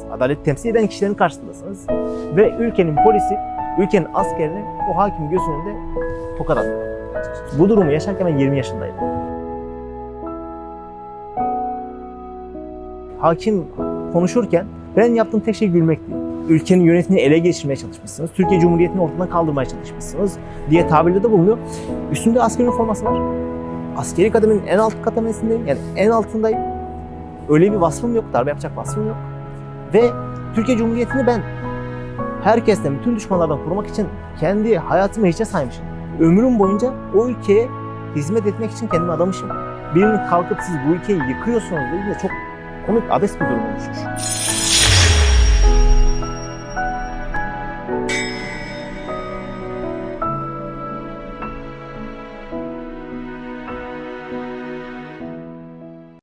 karşısındasınız. Adalet temsil eden kişilerin karşısındasınız. Ve ülkenin polisi, ülkenin askerini o hakim gözünün önünde tokat atıyor. Bu durumu yaşarken ben 20 yaşındaydım. Hakim konuşurken ben yaptığım tek şey gülmekti. Ülkenin yönetimini ele geçirmeye çalışmışsınız. Türkiye Cumhuriyeti'ni ortadan kaldırmaya çalışmışsınız diye tabirde de bulunuyor. Üstünde asker üniforması var. Askeri kademenin en alt kademesindeyim. Yani en altındayım. Öyle bir vasfım yok. Darbe yapacak vasfım yok. Ve Türkiye Cumhuriyeti'ni ben herkesten, bütün düşmanlardan korumak için kendi hayatımı hiçe saymışım. Ömrüm boyunca o ülkeye hizmet etmek için kendimi adamışım. Birini kalkıp siz bu ülkeyi yıkıyorsunuz dediğinde çok komik, abes bir durum oluşmuş.